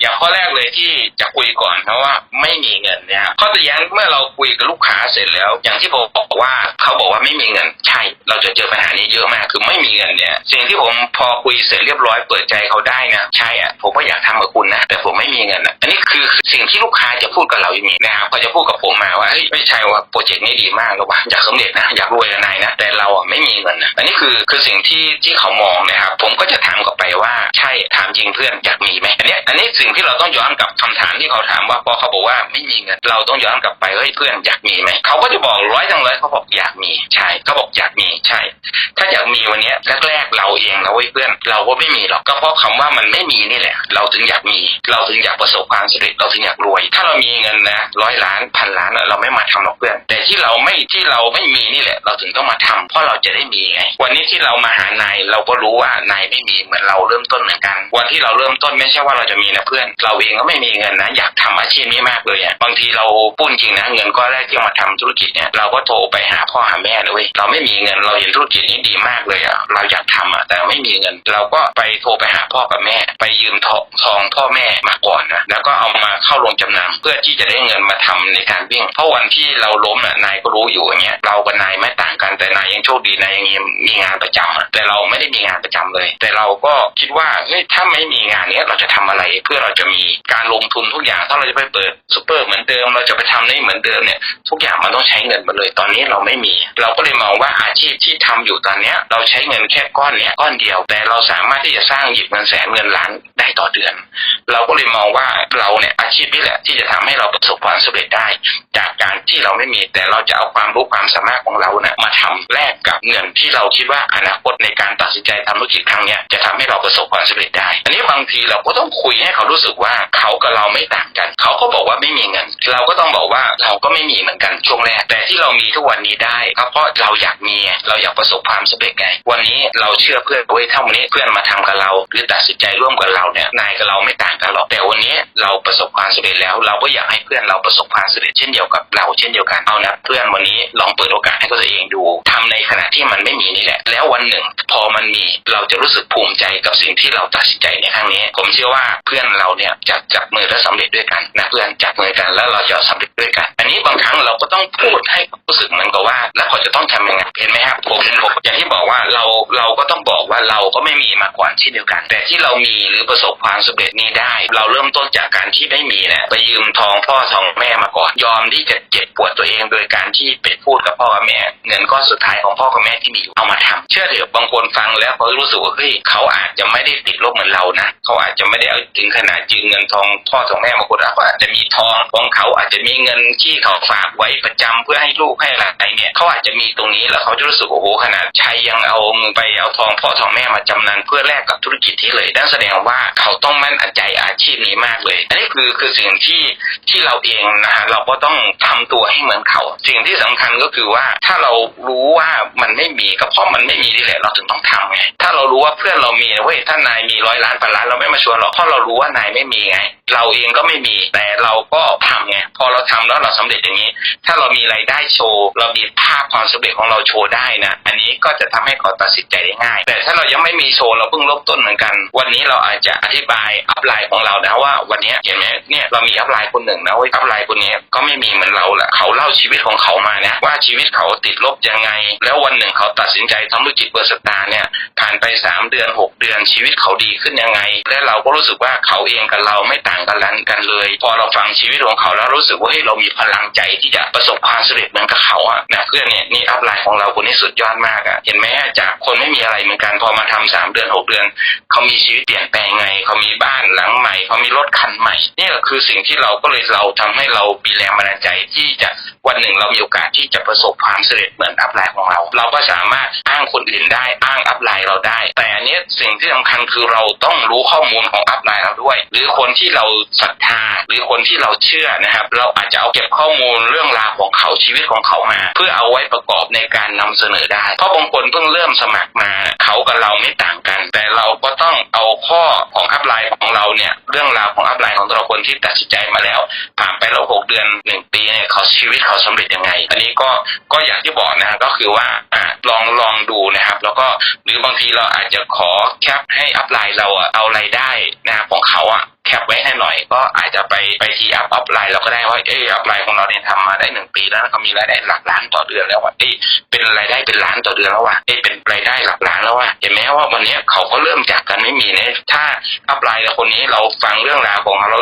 อย่างข้อแรกเลยที่จะคุยก่อนเพราะว่าไม่มีเงินเนี่ยข้อตัวอย่างเมื่อเราคุยกับลูกค้าเสร็จแล้ว อย่างที่ผมบอกว่าเขาบอกว่าไม่มีเงินใช่ เราจะเจอปัญหานี้เยอะมากคือไม่มีเงินเนี่ย สิ่งที่ผมพอคุยเสร็จเรียบร้อยเปิดใจเขาได้นะใช่อะผมก็อยากทำกับคุณนะแต่ผมไม่มีเงินอะอันนี้คือสิ่งที่ลูกค้าจะพูดกับเราอย่างนี้นะครับเขาจะพูดกับผมมาว่าเฮ้ยไม่ใช่ว่าโปรเจกต์นี้ดีมากเลยว่ะอยากสำเร็จนะอยากรวยนะนายนะแต่เราอะไม่มีเงินนะอันนี้คือคือสิ่งที่ที่เขามองนะครับผมก็จะถามกลับไปว่า ใช่ถามจริงเพื่อนอยากมีไหมอันนี้อันนี้สิ่งที่เราต้องย้อนกับคำถามที่เขาถามว่าพอเขาบอกว่าไม่มีเงิน เราต้องย้อนกลับไปเฮ้ยเพื่อนอยากมีไหมเขาก็จะบอกร้อยจังเลยเขาบอกอยากมีใช่เขาบอกอยากมีใช่ ถ้าอยากมีวันนี้แรกๆเราเองนะเว้ยเพื่อน เราก็ไม่มีหรอกก็เพราะคำว่ามันไม่มีนี่แหละ เราถึงอยากมี เราถึงอยากประสบความสำเร็จเราถึงอยากรวย ถ้าเรามีเงินนะร้อยล้านพันล้านเราไม่มาทำหรอกเพื่อน แต่ที่เราไม่ที่เราไม่มีนี่แหละ เราถึงต้องมาทำเพราะเราจะได้มีไงวันนี้ที่เรามาหานายเราก็รู้ว่านายไม่มีเหมือนเราเริ่มต้นเหมือนกัน วันที่เราเริ่มต้นไม่ใช่ว่าเราจะมีนะเพื่อนเราเองก็ไม่มีเงินนะ อยากทำอาชีพนี้มากเลยอะบางทีเราพูดจริงนะเงินก้อนแรกที่มาทำธุรกิจเนี่ยเราก็โทรไปหาพ่อหาแม่เลยเราไม่มีเงินเราเห็นธุรกิจนี้ดีมากเลยอะเราอยากทำอะแต่ไม่มีเงิน เราก็ไปโทรไปหาพ่อกับแม่ ไปยืมทองทองพ่อแม่มาก่อนนะแล้วก็เอามาเข้าโรงจำนำเพื่อที่จะได้เงินมาทำในการวิ่งเพราะวันที่เราล้มน่ะนายก็รู้อยู่อย่างเงี้ยเรากับนายไม่ ต่างกันแต่างโชคดีนายยังมีงานประจำอะแต่เราไม่ได้มีงานประจำเลย แต่เราก็คิดว่าเฮ้ยถ้าไม่มีงานเนี้ยเราจะทำอะไรเพื่อเราจะมีการลงทุนทุกอย่างถ้าเราจะไปเปิดซูเปอร์เหมือนเดิม เราจะไปทำได้เหมือนเดิมเนี่ยทุกอย่างมันต้องใช้เงินหมดเลย ตอนนี้เราไม่มี เราก็เลยมองว่าอาชีพที่ทำอยู่ตอนเนี้ยเราใช้เงินแค่ก้อนเนี้ยก้อนเดียว แต่เราสามารถที่จะสร้างหยิบเงินแสนเงินล้านได้ต่อเดือน เราก็เลยมองว่าเราเนี่ยอาชีพนี้แหละที่จะทำให้เราประสบความสำเร็จได้ จากการ เราไม่มี แต่เราจะเอาความรู้ความสามารถของเราเนี่ยมาทำแลกกับเงินที่เราคิดว่าอนาคตในการตัดสินใจทำธุรกิจครั้งเนี้ยจะทำให้เราประสบความสำเร็จได้ อันนี้บางทีเราก็ต้องคุยให้เขารู้สึกว่าเขากับเราไม่ต่างกัน เขาก็บอกว่าไม่มีเงิน เราก็ต้องบอกว่าเราก็ไม่มีเหมือนกันช่วงแรก แต่ที่เรามีทุกวันนี้ได้ก็เพราะเราอยากมีเราอยากประสบความสำเร็จไงวันนี้เราเชื่อเพื่อนเว้ยถ้าวันนี้เพื่อนมาทำกับเราหรือตัดสินใจร่วมกับเราเนี่ยนายกับเราไม่ต่างกันหรอกแต่วันนี้เราประสบความสำเร็จแล้ว เราก็อยากให้เพื่อนเราประสบความสำเร็จเช่นเดียวกับเราเช่นเดียวกันเอานะเพื่อนวันนี้ลองเปิดโอกาสให้ตัวเองดูทำในขณะที่มันไม่มีนี่แหละ แล้ววันหนึ่ง พอมันมีเราจะรู้สึกภูมิใจกับสิ่งที่เราตัดสินใจในครั้งนี้ ผมเชื่อว่าเพื่อนเราเนี่ยจะจับมือและสำเร็จด้วยกันนะเพื่อนจับมือกันแล้วเราจะสำเร็จด้วยกัน อันนี้บางครั้งเราก็ต้องพูดให้รู้สึกเหมือนกับว่าแล้วเขาจะต้องทำยังไงเห็นไหมครับผมผมอย่างที่บอกว่าเรา ต้องบอกว่าเราก็ไม่มีมาก่อนเช่นเดียวกัน แต่ที่เรามีหรือประสบความสำเร็จนี้ได้ เราเริ่มต้นจากการที่ไม่มีเนี่ยไปยืมทองพ่อทองแม่มาก่อน ยอมที่จะเจ็บปวดตัวเอง โดยการที่ไปพูดกับพ่อกับแม่เงินก้อนสุดท้ายของพ่อกับแม่ที่มีอยู่เอามาทำเชื่อเถอะบางคนฟังแล้วเขารู้สึกว่าเฮ้ยเขาอาจจะไม่ได้ติดลบเหมือนเรานะเขาอาจจะไม่ได้เอาถึงขนาดยืมเงินทองพ่อทองแม่มาคนละเขาอาจจะมีทองของเขาอาจจะมีเงินที่เขาฝากไว้ประจำเพื่อให้ลูกให้อะไรเนี่ยเขาอาจจะมีตรงนี้แล้วเขาจะรู้สึกโอ้โหขนาดชัยยังเอาเงินไปเอาทองพ่อทองแม่มาจำนำเพื่อแลกกับธุรกิจที่เลยนั่นแสดงว่าเขาต้องมั่นใจอาชีพนี้มากเลย อันนี้คือคือสิ่งที่ที่เราเองนะฮะเราก็ต้องทำตัวให้เหมือนเขา สิ่งที่สำคัญก็คือว่าถ้าเรารู้ว่ามันไม่มีก็เพราะมันไม่มีนี่แหละเราถึงต้องทำไง รู้ว่าเพื่อนเรามีนะเว้ยถ้านายมีร้อยล้านพันล้านเราไม่มาชวนหรอกเพราะเรารู้ว่านายไม่มีไง เราเองก็ไม่มีแต่เราก็ทำไงพอเราทำแล้วเราสำเร็จอย่างนี้ ถ้าเรามีรายได้โชว์เรามีภาพความสำเร็จของเราโชว์ได้นะอันนี้ก็จะทำให้เขาตัดสินใจได้ง่าย แต่ถ้าเรายังไม่มีโชว์เราเพิ่งเริ่มต้นเหมือนกัน วันนี้เราอาจจะอธิบายอัพไลน์ของเรานะว่า วันนี้เห็นไหมเนี่ยเรามีอัพไลน์คนหนึ่งนะเว้ยอัพไลน์คนนี้ก็ไม่มีเหมือนเราแหละเขาเล่าชีวิตของเขามานะว่าชีวิตเขาติดลบยังไง แล้ววันหนึ่งเขาตัดสินใจทำธุรกิจเบอร์สตาร์เนี่ยผ่านไปสามเดือนหกเดือนชีวิตเขาดีขึ้นยังไง และเราก็รู้สึกว่าเขาเองกับเราไม่ต่างกันลันกันเลย พอเราฟังชีวิตของเขาแล้วรู้สึกว่าเฮ้ยเรามีพลังใจที่จะประสบความสำเร็จเหมือนกับเขาอะนะเพื่อนเนี่ยนี่อัพไลน์ของเราคนนี้สุดยอดมากอะเห็นไหมจากคนไม่มีอะไรเหมือนกันพอมาทำสามเดือนหกเดือน เขามีชีวิตเปลี่ยนแปลงไง เขามีบ้านหลังใหม่ เขามีรถคันใหม่นี่แหละคือสิ่งที่เราก็เลยเราทำให้เรามีแรงบันดาลใจที่จะวันหนึ่งเรามีโอกาสที่จะประสบความสำเร็จเหมือนอัพไลน์ของเรา เราก็สามารถอ้างคนอื่นได้อ้างอัพไลน์เราได้แต่อันเนี้ยสิ่งที่สำคัญคือเราต้องรู้ข้อมูลของอัพไลน์เราด้วย หรือคนที่เราศรัทธาหรือคนที่เราเชื่อนะครับ เราอาจจะเอาเก็บข้อมูลเรื่องราวของเขาชีวิตของเขามา เพื่อเอาไว้ประกอบในการนำเสนอได้ เพราะบางคนเพิ่งเริ่มสมัครมาเขากับเราไม่ต่างกัน แต่เราก็ต้องเอาข้อของอัพไลน์ของเราเนี่ยเรื่องราวของอัพไลน์ของแต่ละคนที่ตัดสินใจมาแล้ว ผ่านไปแล้วหกเดือนหนึ่งปีเนี่ยเขาชีวิตเขาสำเร็จยังไง อันนี้ก็ก็อย่างที่บอกนะก็คือว่า ลองลองดูนะครับ แล้วก็หรือบางทีเราอาจจะขอแคปให้อัพไลน์เราอะเอารายได้นะครับของเขาอะแคปไว้ให้หน่อย ก็อาจจะไปไปทีอัพอัพไลน์เราก็ได้ว่าเอ้ยอัพไลน์ของเราเนี่ยทำมาได้หนึ่งปีแล้วเขามีรายได้หลักล้านต่อเดือนแล้วว่ะเอ้เป็นรายได้เป็นล้านต่อเดือนแล้วว่ะเอ้เป็นรายได้หลักล้านแล้วว่ะเห็นไหมว่าวันนี้เขาก็เริ่มจากกันไม่มีเนี่ยถ้าอัพไลน์คนนี้เราฟังเรื่องราว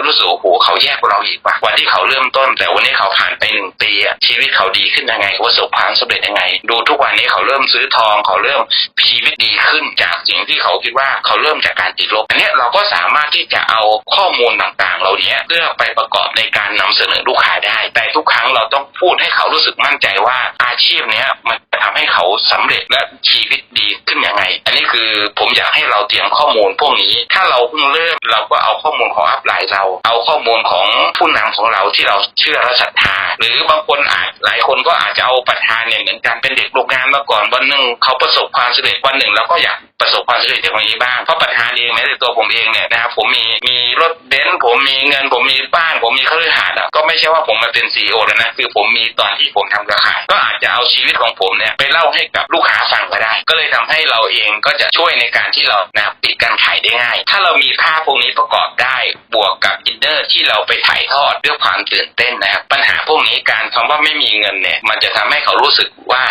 รารู้สึกโอ้โหเขาแย่กว่าเราอีกว่ะวันที่เขาเริ่มต้น แต่วันนี้เขาผ่านไปหนึ่งปีอะชีวิตเขาดีขึ้นยังไงเขาประสบความสำเร็จยังไง ดูทุกวันนี้เขาเริ่มซื้อทองเขาเริ่มชีวิตดีขึ้นจากสิ่งที่เขาคิดว่าเขาเริ่มจากการติดลบอันนี้เราก็สามารถที่จะเอาข้อมูลต่างๆ เหล่านี้เพื่อไปประกอบในการนำเสนอลูกค้าได้ แต่ทุกครั้งเราต้องพูดให้เขารู้สึกมั่นใจว่าอาชีพเนี้ยมันจะทำให้เขาสำเร็จและชีวิตดีขึ้นยังไง อันนี้คือผมอยากให้เราเตรียมข้อมูลพวกนี้ ถ้าเราเพิ่งเริ่มเราก็เอาข้อมูลของอัพไลน์เราเอาข้อมูลของผู้นำของเราที่เราเชื่อและศรัทธา หรือบางคนอาจหลายคนก็อาจจะเอาประธานเนี่ยเหมือนกันเป็นเด็กโรงงานมาก่อนวันหนึ่งเขาประสบความสำเร็จวันหนึ่งเราก็อยาก ประสบความสำเร็จจากวันนี้บ้าง เพราะประธานเองแม้แต่ตัวผมเองเนี่ยนะครับผมมีมีรถเบนซ์ผมมีเงิน ผมมีบ้าน ผมมีเครือข่ายอะก็ไม่ใช่ว่าผมมาเป็นซีอแล้วนะคือผมมีตอนที่ผมทำเครือข่าย ก็อาจจะเอาชีวิตของผมเนี่ยไปเล่าให้กับลูกค้าฟังก็ได้ ก็เลยทำให้เราเองก็จะช่วยในการที่เรานะปิดการขายได้ง่าย ถ้าเรามีภาพพวกนี้ประกอบได้ บวกกับอินเนอร์ที่เราไปถ่ายทอดด้วยความตื่นเต้นนะครับปัญหาพวกนี้การคำว่าไม่มีเงินเนี่ย มันจะทำให้เขารู้สึกว่า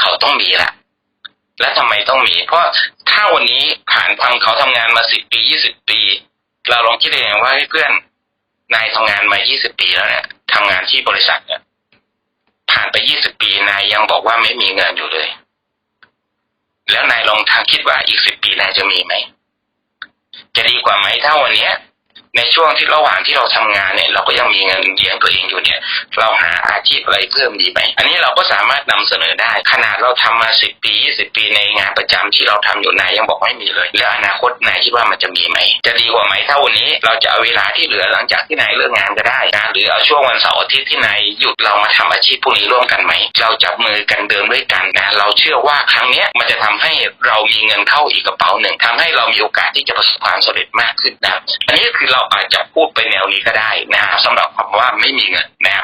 เขาต้องมีละ และทำไมต้องมีเพราะถ้าวันนี้ผ่านทางเขาทำงานมาสิบปียี่สิบปี เราลองคิดเองว่าเฮ้เพื่อนนายทำงานมายี่สิบปีแล้วเนี่ยทำงานที่บริษัทเนี่ยผ่านไปยี่สิบปีนายยังบอกว่าไม่มีเงินอยู่เลย แล้วนายลองทางคิดว่าอีกสิบปีนายจะมีไหมจะดีกว่าไหมถ้าวันเนี้ย ในช่วงที่ระหว่างที่เราทำงานเนี่ย เราก็ยังมีเงินเลี้ยงตัวเองอยู่เนี่ย เราหาอาชีพอะไรเพิ่มดีไหมอันนี้เราก็สามารถนำเสนอได้ ขนาดเราทำมาสิบปียี่สิบปีในงานประจำที่เราทำอยู่นายยังบอกไม่มีเลย แล้วอนาคตนายคิดว่ามันจะมีไหม จะดีกว่าไหมถ้าวันนี้เราจะเอาเวลาที่เหลือหลังจากที่นายเลิกงานก็ได้นะหรือเอาช่วงวันเสาร์อาทิตย์ที่นายหยุดเรามาทำอาชีพพวกนี้ร่วมกันไหม เราจับมือกันเดินด้วยกันนะ เราเชื่อว่าครั้งเนี้ยมันจะทำให้เรามีเงินเข้าอีกกระเป๋าหนึ่งทำให้เรามีโอกาสที่จะประสบความสำเร็จมากขึ้นนะ อันนี้คือเราอาจจะพูดไปแนวนี้ก็ได้นะสำหรับคำว่าไม่มีเงินนะครับ